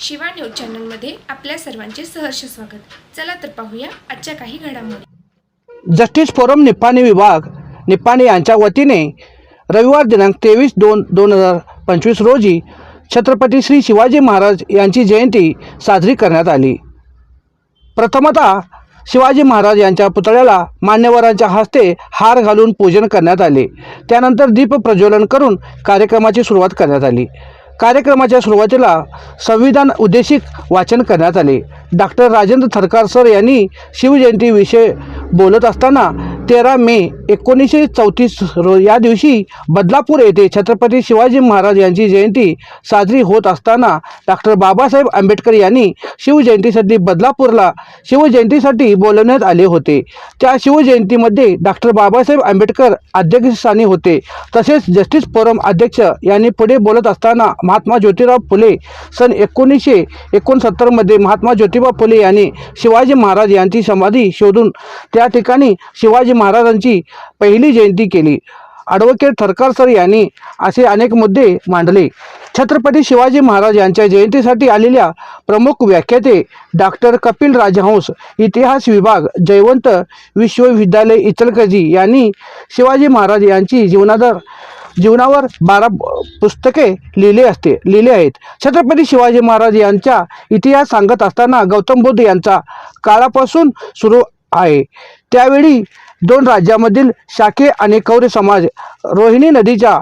Shiva news चॅनलमध्ये आपल्या सर्वांचे सहर्ष स्वागत. चला तर पाहूया आजच्या काही घडामोडी. जस्टिस फोरम निप्पाणी विभाग निप्पाणी यांच्या वतीने रविवार दिनांक तेवीस दोन दोन हजार पंचवीस रोजी छत्रपती श्री शिवाजी महाराज यांची जयंती साजरी करण्यात आली. प्रथमतः शिवाजी महाराज यांच्या पुतळ्याला मान्यवरांच्या हस्ते हार घालून पूजन करण्यात आले. त्यानंतर दीप प्रज्वलन करून कार्यक्रमाची सुरुवात करण्यात आली. कार्यक्रमाच्या सुरुवातीला संविधान उद्देशिक वाचन करण्यात आले. डॉक्टर राजेंद्र थरकार सर यांनी शिवजयंतीविषयी बोलत असताना तेरा मे एकोणीसशे चौतीस रो या दिवशी बदलापूर येथे छत्रपती शिवाजी महाराज यांची जयंती साजरी होत असताना डॉक्टर बाबासाहेब आंबेडकर यांनी शिवजयंतीसाठी बदलापूरला शिवजयंतीसाठी बोलवण्यात आले होते. त्या शिवजयंतीमध्ये डॉक्टर बाबासाहेब आंबेडकर अध्यक्षस्थानी होते. तसेच जस्टिस फोरम अध्यक्ष यांनी पुढे बोलत असताना महात्मा ज्योतिराव फुले सन एकोणीसशे एकोणसत्तरमध्ये महात्मा ज्योतिबा फुले यांनी शिवाजी महाराज यांची समाधी शोधून त्या ठिकाणी शिवाजी महाराजांची पहिली जयंती केली. ॲडव्होकेट थरकार सर यांनी असे अनेक मुद्दे मांडले. छत्रपती शिवाजी महाराज यांच्या जयंतीसाठी आलेल्या प्रमुख व्याख्याते डॉक्टर कपिल राजहंस इतिहास विभाग जयवंत विश्वविद्यालय इचलकजी यांनी शिवाजी महाराज यांची जीवनादर जीवनावर बारा पुस्तके लिहिले असते लिहिले आहेत. छत्रपती शिवाजी महाराज यांचा इतिहास सांगत असताना गौतम बुद्ध यांचा काळापासून सुरू आहे. त्यावेळी दोन राज्यामधील शाखे आणि कौर्य समाज रोहिणी नदीच्या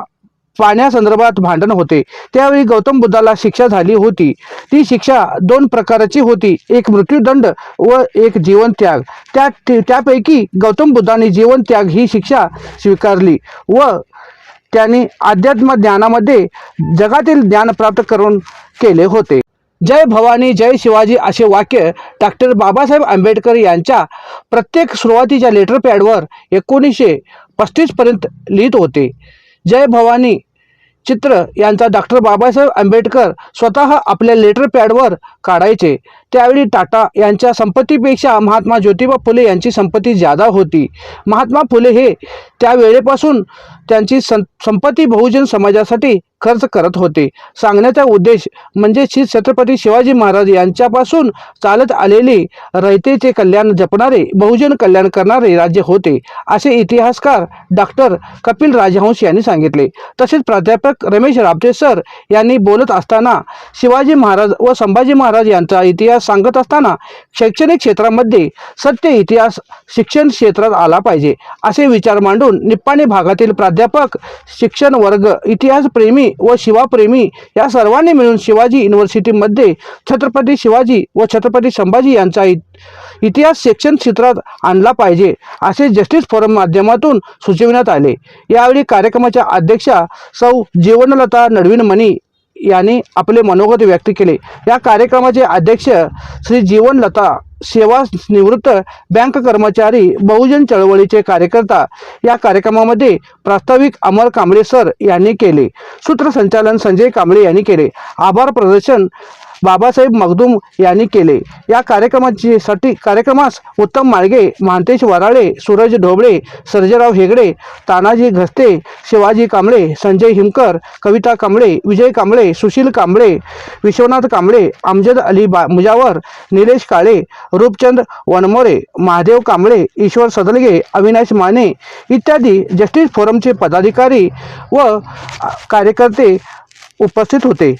पाण्यासंदर्भात भांडण होते. त्यावेळी गौतम बुद्धाला शिक्षा झाली होती. ती शिक्षा दोन प्रकारची होती. एक मृत्यूदंड व एक जीवन त्याग त्या त्यापैकी गौतम बुद्धाने जीवन त्याग ही शिक्षा स्वीकारली व त्यांनी अध्यात्म ज्ञानामध्ये जगातील ज्ञान प्राप्त करून केले होते. जय भवानी जय शिवाजी असे वाक्य डॉक्टर बाबासाहेब आंबेडकर यांच्या प्रत्येक सुरुवातीच्या लेटर पॅडवर एकोणीसशे पस्तीसपर्यंत लिहित होते. जय भवानी चित्र यांचा डॉक्टर बाबासाहेब आंबेडकर स्वतः आपल्या लेटर पॅडवर काढायचे. त्यावेळी टाटा यांच्या संपत्तीपेक्षा महात्मा ज्योतिबा फुले यांची संपत्ती जादा होती. महात्मा फुले हे त्यावेळेपासून त्यांची सं संपत्ती बहुजन समाजासाठी खर्च करत होते. सांगण्याचा उद्देश म्हणजे श्री छत्रपती शिवाजी महाराज यांच्यापासून चालत आलेले रयतेचे कल्याण जपणारे बहुजन कल्याण करणारे राज्य होते असे इतिहासकार डॉक्टर कपिल राजहंस यांनी सांगितले. तसेच प्राध्यापक रमेश राबते सर यांनी बोलत असताना शिवाजी महाराज व संभाजी महाराज यांचा इतिहास सांगत असताना शैक्षणिक क्षेत्रामध्ये सत्य इतिहास शिक्षण क्षेत्रात आला पाहिजे असे विचार मांडून निप्पाणी भागातील प्राध्यापक शिक्षण वर्ग इतिहासप्रेमी व शिवाप्रेमी या सर्वांनी मिळून शिवाजी युनिव्हर्सिटीमध्ये छत्रपती शिवाजी व छत्रपती संभाजी यांचा इ- इतिहास शिक्षण क्षेत्रात आणला पाहिजे असे जस्टिस फोरम माध्यमातून सुचविण्यात आले. यावेळी कार्यक्रमाच्या अध्यक्षा सौ जीवनलता नडवीन मणी यांनी आपले मनोगत व्यक्त केले. या कार्यक्रमाचे अध्यक्ष श्री जीवनलता सेवा निवृत्त बँक कर्मचारी बहुजन चळवळीचे कार्यकर्ता या कार्यक्रमामध्ये प्रास्ताविक अमर कांबळे सर यांनी केले. सूत्रसंचालन संजय कांबळे यांनी केले. आभार प्रदर्शन बाबासाहेब मगदूम यांनी केले. या कार्यक्रमाची साठी कार्यक्रमास उत्तम माळगे महांतेश वराळे सूरज ढोबळे सर्जेराव हेगडे तानाजी घस्ते शिवाजी कांबळे संजय हिमकर कविता कांबळे विजय कांबळे सुशील कांबळे विश्वनाथ कांबळे अमजद अली बा मुजावर निलेश काळे रूपचंद वनमोरे महादेव कांबळे ईश्वर सदलगे अविनाश माने इत्यादी जस्टिस फोरमचे पदाधिकारी व कार्यकर्ते उपस्थित होते.